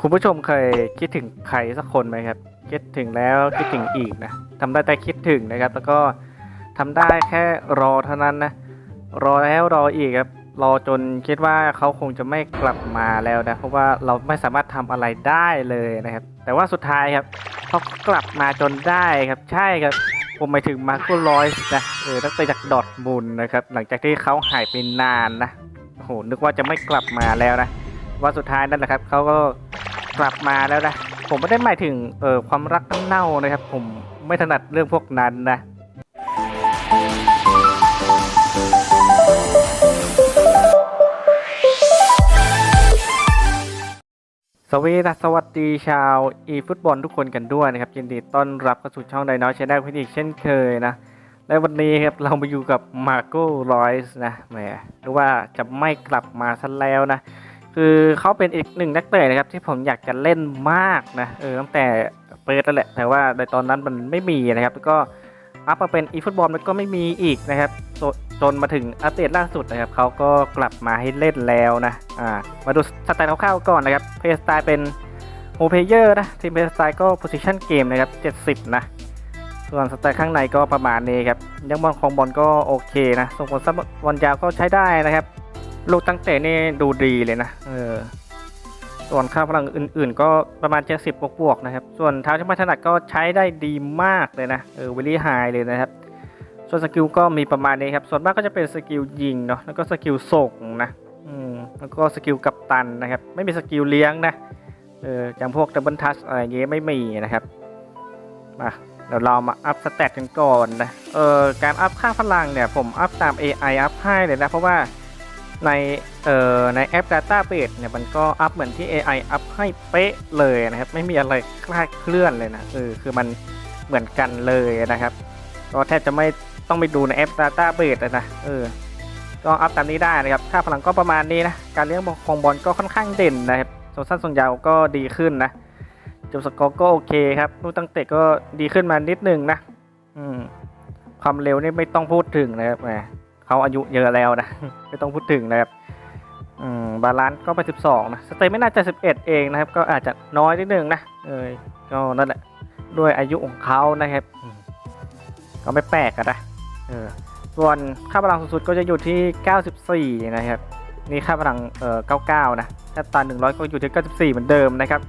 คุณผู้ชมเคยคิดถึงใครสักคนไหมครับ คิดถึงแล้วคิดถึงอีกนะทำได้แต่คิดถึงนะครับ แล้วก็ทำได้แค่รอเท่านั้นนะ รอแล้วรออีกครับ รอจนคิดว่าเขาคงจะไม่กลับมาแล้วนะ เพราะว่าเราไม่สามารถทำอะไรได้เลยนะครับ แต่ว่าสุดท้ายครับเขากลับมาจนได้ครับ ใช่ครับ ผมหมายถึงมาร์โกลอยส์นะเออตั้งแต่จากดอทมุนนะครับ หลังจากที่เขาหายไปนานนะโอ้โหนึกว่าจะไม่กลับมาแล้วนะ ว่าสุดท้ายนั่นแหละครับเขาก็ กลับมาแล้วนะ ผมไม่ได้หมายถึงเอ่อความรักน้ำเน่านะครับ ผมไม่ถนัดเรื่องพวกนั้นนะสวีดัสสวัสดีชาวอีฟุตบอลทุกคนกันด้วยนะครับ ยินดีต้อนรับเข้าสู่ช่องไดโนชแนลพิธีเช่นเคยนะ และวันนี้ครับเรามาอยู่กับมาโก้รอยส์นะแหมหรือว่าจะไม่กลับมาซะแล้วนะ คือเขาเป็นอีกหนึ่งนักเตะนะครับ ที่ผมอยากจะเล่นมากนะเออตั้งแต่เปิดแล้วแหละ แต่ว่าในตอนนั้นมันไม่มีนะครับ แล้วก็อัพมาเป็นอีฟุตบอลมันก็ไม่มีอีกนะครับจนจนมาถึงอัปเดตล่าสุดนะครับเขาก็กลับมาให้เล่นแล้วนะอ่ามาดูสไตล์คร่าวๆก่อนนะครับเพย์สไตล์เป็นโฮเพเยอร์นะทีมเพย์สไตล์ก็โพซิชันเกมนะครับ70 นะ ส่วนสไตล์ข้างในก็ประมาณนี้ครับยังบอลของบอลก็โอเคนะส่งผลซับบอลยาวก็ใช้ได้นะครับ ลูกตั้งเตะนี่ดูดีเลยนะ เออ ส่วนค่าพลังอื่น ๆ ก็ประมาณ70บวกๆนะครับ ส่วนเท้าที่ไม่ถนัดก็ใช้ได้ดีมากเลยนะ เออวิลลี่ไฮเลยนะครับ ส่วนสกิลก็มีประมาณนี้ครับ ส่วนมากก็จะเป็นสกิลยิงเนาะ แล้วก็สกิลส่งนะ อืม แล้วก็สกิลกัปตันนะครับ ไม่มีสกิลเลี้ยงนะ เอออย่างพวกดับเบิลทัชอะไรเงี้ยไม่มีนะครับ มาเดี๋ยวเรามาอัพสเตตกันก่อนนะ เออการอัพค่าพลังเนี่ยผมอัพตาม AI อัพให้เลยนะ เพราะว่า ในเอ่อในแอป Database เนี่ยมันก็อัพเหมือนที่ AI อัพให้เป๊ะเลยนะครับ ไม่มีอะไรคลาดเคลื่อนเลยนะเออคือมันเหมือนกันเลยนะครับ ก็แทบจะไม่ต้องไปดูในแอป Database เลยนะเออก็อัพตามนี้ได้นะครับค่าพลังก็ประมาณนี้นะการเลี้ยงบอลของบอลก็ค่อนข้างเด่นนะครับส่วนสั้นส่วนยาวก็ดีขึ้นนะจบสกอร์ก็โอเคครับลูกตั้งเตะก็ดีขึ้นมานิดนึงนะ อืมความเร็วนี่ไม่ต้องพูดถึงนะครับแหม เขาอายุเยอะแล้วนะ ไม่ต้องพูดถึงนะครับอืมบาลานซ์ก็ไป 12 นะสเตย์ไม่น่าจะ 11 เองนะครับ ก็อาจจะน้อยนิดนึงนะเออก็นั่นแหละด้วยอายุของเขานะครับอืมก็ไม่แปลกอะนะเออส่วนค่าพลังสูงสุดก็จะอยู่ที่ 94 นะครับนี่ค่าพลังเอ่อ99 นะถ้าตา100 ก็อยู่ที่ 94 เหมือนเดิมนะครับ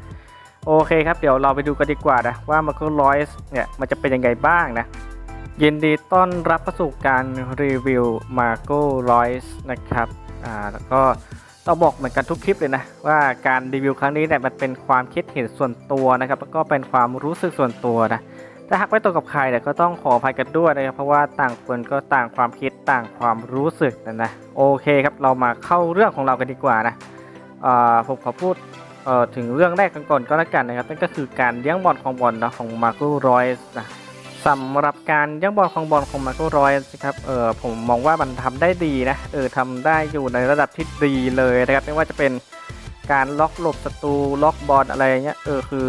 โอเคครับ เดี๋ยวเราไปดูกันดีกว่านะว่ามาร์โคลอยส์เนี่ยมันจะเป็นยังไงบ้างนะ ยินดีต้อนรับเข้าสู่การรีวิว Marco Royce นะครับ อ่า แล้วก็ต้องบอกเหมือนกันทุกคลิปเลยนะ ว่าการรีวิวครั้งนี้เนี่ยมันเป็นความคิดเห็นส่วนตัวนะครับ แล้วก็เป็นความรู้สึกส่วนตัวนะ ถ้าหากไม่ตรงกับใครเนี่ยก็ต้องขออภัยกันด้วยนะครับ เพราะว่าต่างคนก็ต่างความคิดต่างความรู้สึกนะนะ โอเคครับ เรามาเข้าเรื่องของเรากันดีกว่านะ อ่า ผมขอพูดเอ่อถึงเรื่องแรกกันก่อนก็แล้วกันนะครับนั่นก็คือการเลี้ยงบอลของบอลนะของ Marco Royce นะ สำหรับการย่างบอลของบอลของมาร์โกรอยส์ครับ เออผมมองว่ามันทำได้ดีนะ เออทำได้อยู่ในระดับที่ดีเลยนะครับ ไม่ว่าจะเป็นการล็อกหลบศัตรูล็อกบอลอะไรเงี้ย เออคือ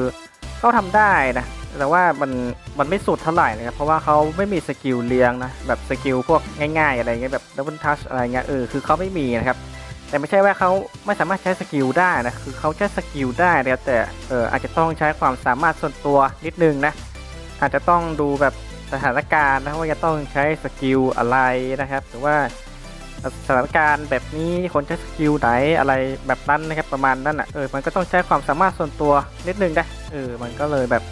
เขาทำได้นะ แต่ว่ามันมันไม่สุดเท่าไหร่นะครับ เพราะว่าเขาไม่มีสกิลเลี้ยงนะ แบบสกิลพวกง่ายๆ อะไรเงี้ยแบบดับเบิลทัชอะไรเงี้ย เออคือเขาไม่มีนะครับ แต่ไม่ใช่ว่าเขาไม่สามารถใช้สกิลได้นะ คือเขาใช้สกิลได้นะครับแต่ เอออาจจะต้องใช้ความสามารถส่วนตัวนิดนึงนะ อาจจะต้องดูแบบสถานการณ์นะว่าจะต้องใช้สกิลอะไรนะครับหรือว่าสถานการณ์แบบนี้คนใช้สกิลไหนอะไรแบบนั้นนะครับประมาณนั้นอะเออมันก็ต้องใช้ความสามารถส่วนตัวนิดนึงนะเออมันก็เลยแบบ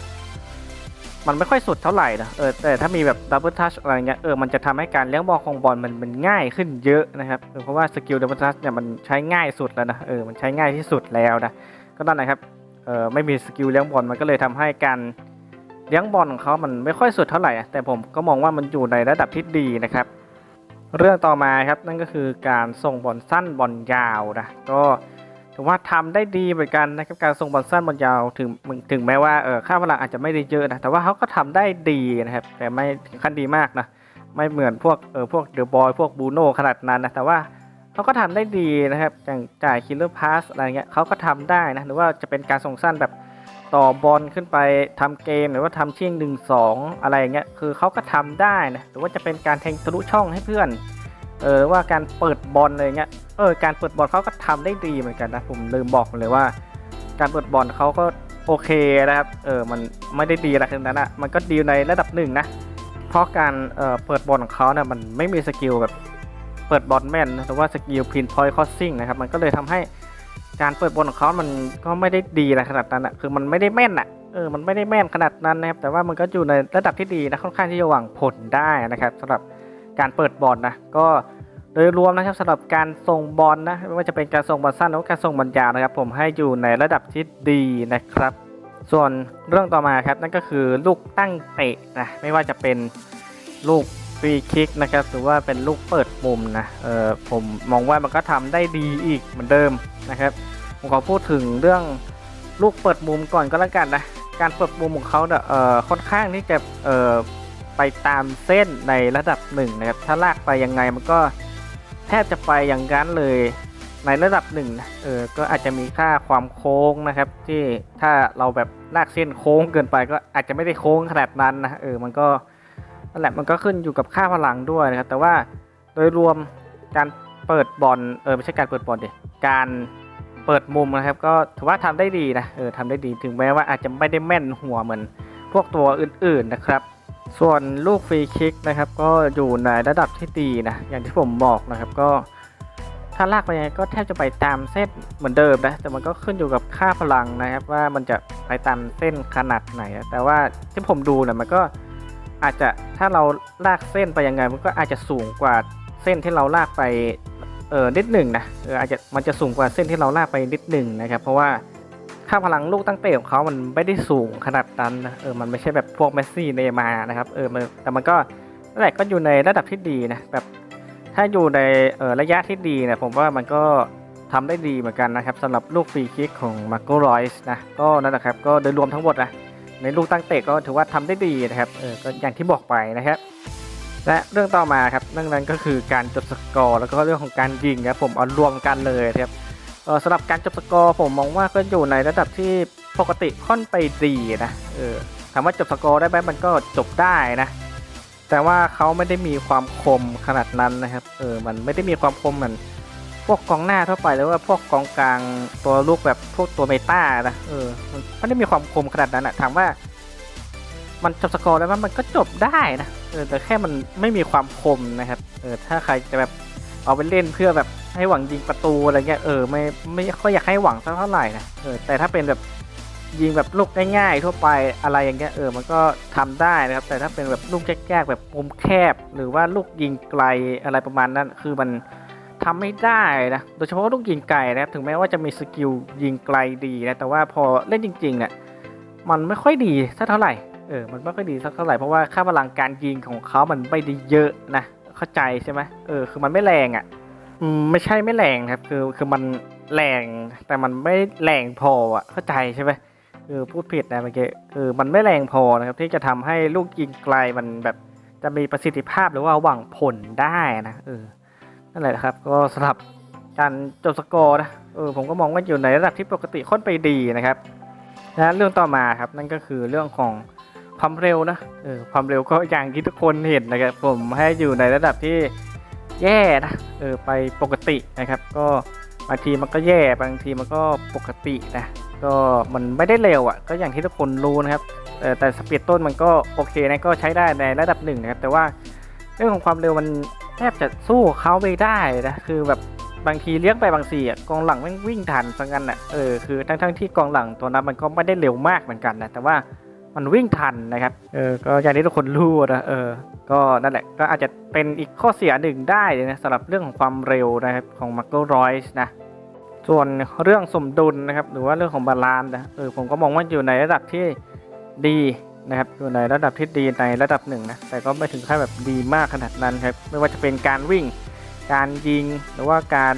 มันไม่ค่อยสุดเท่าไหร่นะเออแต่ถ้ามีแบบดับเบิลทัชอะไรเงี้ยเออมันจะทำให้การเลี้ยงบอลของบอลมันมันง่ายขึ้นเยอะนะครับเออเพราะว่าสกิลดับเบิลทัชเนี่ยมันใช้ง่ายสุดแล้วนะเออมันใช้ง่ายที่สุดแล้วนะก็นั่นนะครับเออไม่มีสกิลเลี้ยงบอลมันก็เลยทำให้การ เลี้ยงบอลของเขามันไม่ค่อยสุดเท่าไหร่ แต่ผมก็มองว่ามันอยู่ในระดับที่ดีนะครับ เรื่องต่อมาครับนั่นก็คือการส่งบอลสั้นบอลยาวนะก็ถือว่าทำได้ดีเหมือนกันนะครับการส่งบอลสั้นบอลยาวถึงถึงแม้ว่าเออค่าพลังอาจจะไม่ได้เยอะนะแต่ว่าเขาก็ทำได้ดีนะครับ แต่ไม่ถึงขั้นดีมากนะไม่เหมือนพวกเออพวกเดอะบอยพวกบูโน่ขนาดนั้นนะแต่ว่าเขาก็ทำได้ดีนะครับอย่างจ่ายคิลเลอร์พาสอะไรเงี้ยเขาก็ทำได้นะหรือว่าจะเป็นการส่งสั้นแบบ ต่อบอลขึ้นไปทำเกมหรือว่าทำเชี่ยงหนึ่งสองอะไรอย่างเงี้ยคือเขาก็ทำได้นะหรือว่าจะเป็นการแทงทะลุช่องให้เพื่อน เออหรือว่าการเปิดบอลอะไรเงี้ยเออการเปิดบอลเขาก็ทำได้ดีเหมือนกันนะผมลืมบอกเลยว่า การเปิดบอลเขาก็โอเคนะครับเออมันไม่ได้ดีอะไรขนาดนั้นอะมันก็ดีในระดับหนึ่งนะเพราะการเอ่อเปิดบอลของเขาเนี่ยมันไม่มีสกิลแบบเปิดบอลแม่นหรือว่าสกิลพินพอยต์คอสซิ่งนะครับมันก็เลยทำให้ การเปิดบอลของเขามันก็ไม่ได้ดีอะไรขนาดนั้นอะคือมันไม่ได้แม่นอะเออมันไม่ได้แม่นขนาดนั้นนะครับแต่ว่ามันก็อยู่ในระดับที่ดีนะค่อนข้างที่จะหวังผลได้นะครับสำหรับการเปิดบอลนะก็โดยรวมนะครับสำหรับการส่งบอลนะไม่ว่าจะเป็นการส่งบอลสั้นหรือการส่งบอลยาวนะครับ ผมให้อยู่ในระดับที่ดีนะครับ ส่วนเรื่องต่อมาครับนั่นก็คือลูกตั้งเตะนะไม่ว่าจะเป็นลูก ฟรีคิกนะครับหรือว่าเป็นลูกเปิดมุมนะเออผมมองว่ามันก็ทำได้ดีอีกเหมือนเดิมนะครับผมขอพูดถึงเรื่องลูกเปิดมุมก่อนก็แล้วกันนะการเปิดมุมของเขาเนี่ยเออค่อนข้างที่จะเออไปตามเส้นในระดับหนึ่งนะครับถ้าลากไปยังไงมันก็แทบจะไปอย่างนั้นเลยในระดับหนึ่งนะเออก็อาจจะมีค่าความโค้งนะครับ ที่ถ้าเราแบบลากเส้นโค้งเกินไปก็อาจจะไม่ได้โค้งขนาดนั้นนะเออมันก็ นั่นแหละมันก็ขึ้นอยู่กับค่าพลังด้วยนะครับ แต่ว่าโดยรวมการเปิดบอลเออไม่ใช่การเปิดบอลดิการเปิดมุมนะครับ ก็ถือว่าทำได้ดีนะเออทำได้ดีถึงแม้ว่าอาจจะไม่ได้แม่นหัวเหมือนพวกตัวอื่นๆนะครับ ส่วนลูกฟรีคิกนะครับ ก็อยู่ในระดับที่ดีนะอย่างที่ผมบอกนะครับก็ถ้าลากไปยังไงก็แทบจะไปตามเส้นเหมือนเดิมนะแต่มันก็ขึ้นอยู่กับค่าพลังนะครับ ว่ามันจะไปตามเส้นขนาดไหน แต่ว่าที่ผมดูเนี่ยมันก็ อาจจะถ้าเราลากเส้นไปยังไง มันก็อาจจะสูงกว่าเส้นที่เราลากไปเออนิดหนึ่งนะเอออาจจะมันจะสูงกว่าเส้นที่เราลากไปนิดหนึ่งนะครับ เพราะว่าค่าพลังลูกตั้งเตะของเขามันไม่ได้สูงขนาดนั้นนะเออมันไม่ใช่แบบพวกเมสซี่เนย์มานะครับเออมันแต่มันก็นั่นแหละก็อยู่ในระดับที่ดีนะแบบถ้าอยู่ในเออระยะที่ดีนี่ยผมว่ามันก็ทำได้ดีเหมือนกันนะครับสำหรับลูกฟรีคิกของมาร์โกรอยส์นะก็นั่นแหละครับก็โดยรวมทั้งหมดนะ ในลูกตั้งเตะก็ถือว่าทำได้ดีนะครับเออก็อย่างที่บอกไปนะครับ และเรื่องต่อมาครับเรื่องนั้นก็คือการจบสกอร์แล้วก็เรื่องของการยิงครับผมเอารวมกันเลยครับเออสำหรับการจบสกอร์ผมมองว่าก็อยู่ในระดับที่ปกติค่อนไปดีนะเออถามว่าจบสกอร์ได้ไหมมันก็จบได้นะแต่ว่าเขาไม่ได้มีความคมขนาดนั้นนะครับเออมันไม่ได้มีความคมเหมือน วกกองหน้าทั่วไปหรือว่าพวกกองกลางตัวลูกแบบพวกตัวเมตานะเออมันไม่ได้มีความคมขนาดนั้นอะถามว่า มันจบสกอร์แล้วมันก็จบได้นะเออแต่แค่มันไม่มีความคมนะครับเออถ้าใครจะแบบเอาไปเล่นเพื่อแบบให้หวังยิงประตูอะไรเงี้ยเออไม่ไม่ค่อยอยากให้หวังสักเท่าไหร่นะเออแต่ถ้าเป็นแบบยิงแบบลูกง่ายๆทั่วไปอะไรอย่างเงี้ยเออมันก็ทำได้นะครับ แต่ถ้าเป็นแบบลูกแก้ๆแบบมุมแคบ หรือว่าลูกยิงไกลอะไรประมาณนั้น คือมัน ทำไม่ได้นะ โดยเฉพาะลูกยิงไกลนะครับถึงแม้ว่าจะมีสกิลยิงไกลดีนะ แต่ว่าพอเล่นจริงๆเนี่ย มันไม่ค่อยดีสักเท่าไหร่ เออ มันไม่ค่อยดีสักเท่าไหร่ เพราะว่าค่าพลังการยิงของเขามันไม่ได้เยอะนะ เข้าใจใช่ไหมเออ คือมันไม่แรงอะอืมไม่ใช่ไม่แรงครับ คือ คือมันแรง แต่มันไม่แรงพออะ เข้าใจใช่ไหมเออพูดผิดนะเมื่อกี้ คือมันไม่แรงพอนะครับที่จะทำให้ลูกยิงไกลมันแบบจะมีประสิทธิภาพหรือว่าหวังผลได้นะ เออ นั่นแหละครับ ก็สำหรับการจบสกอร์นะเออผมก็มองว่าอยู่ในระดับที่ปกติค่อนไปดีนะครับนะเรื่องต่อมาครับนั่นก็คือเรื่องของความเร็วนะเออความเร็วก็อย่างที่ทุกคนเห็นนะครับ ผมให้อยู่ในระดับที่แย่นะเออไปปกตินะครับ ก็บางทีมันก็แย่บางทีมันก็ปกตินะก็มันไม่ได้เร็วอะ ก็อย่างที่ทุกคนรู้นะครับแต่สปีดต้นมันก็โอเคนะก็ใช้ได้ในระดับหนึ่งนะครับ แต่ว่าเรื่องของความเร็วมัน แทบจะสู้เขาไม่ได้นะคือแบบบางทีเลี้ยงไปบางสี่อะกองหลังแม่งวิ่งทันสังกันอะเออคือทั้งทั้งที่กองหลังตัวนั้นมันก็ไม่ได้เร็วมากเหมือนกันนะแต่ว่ามันวิ่งทันนะครับเออก็อย่างที่ทุกคนรู้นะเออก็นั่นแหละก็อาจจะเป็นอีกข้อเสียหนึ่งได้เลยนะสำหรับเรื่องของความเร็วนะครับของมาร์โกรอยส์นะส่วนเรื่องสมดุลนะครับหรือว่าเรื่องของบาลานซ์นะเออผมก็มองว่าอยู่ในระดับที่ดี นะครับอยู่ในระดับที่ดีในระดับหนึ่งนะแต่ก็ไม่ถึงขั้นแบบดีมากขนาดนั้นครับไม่ว่าจะเป็นการวิ่ง การยิงหรือว่าการ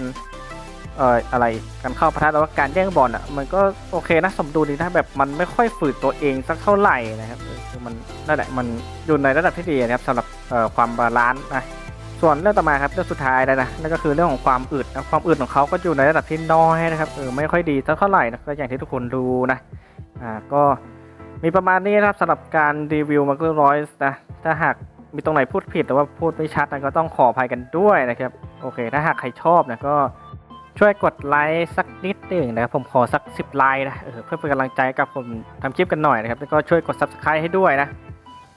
เอ่ออะไรการเข้าประทัดหรือว่าการแย่งบอลอะมันก็โอเคนะสมดุลดีนะแบบมันไม่ค่อยฝืดตัวเองสักเท่าไหร่นะครับคือมันนั่นแหละมันอยู่ในระดับที่ดีนะครับสำหรับเอ่อความบาลานซ์นะส่วนเรื่องต่อมาครับเรื่องสุดท้ายแล้วนะนั่นก็คือเรื่องของความอึดนะความอึดของเขาก็อยู่ในระดับที่น้อยนะครับเออไม่ค่อยดีสักเท่าไหร่นะก็อย่างที่ทุกคนรู้นะอ่าก็ มีประมาณนี้นะครับสำหรับการรีวิวมาร์เกอร์รอยส์นะ ถ้าหากมีตรงไหนพูดผิดหรือว่าพูดไม่ชัดนะก็ต้องขออภัยกันด้วยนะครับ โอเค ถ้าหากใครชอบนะก็ช่วยกดไลค์สักนิดหนึ่งนะครับผมขอสัก 10 ไลค์นะเออเพื่อเป็นกำลังใจกับผมทำคลิปกันหน่อยนะครับ แล้วก็ช่วยกด subscribe ให้ด้วยนะ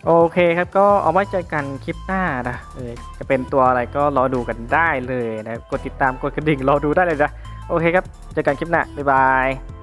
โอเคครับก็เอาไว้เจอกันคลิปหน้านะเออจะเป็นตัวอะไรก็รอดูกันได้เลยนะกดติดตามกดกระดิ่งรอดูได้เลยนะโอเคครับเจอกันคลิปหน้าบ๊ายบาย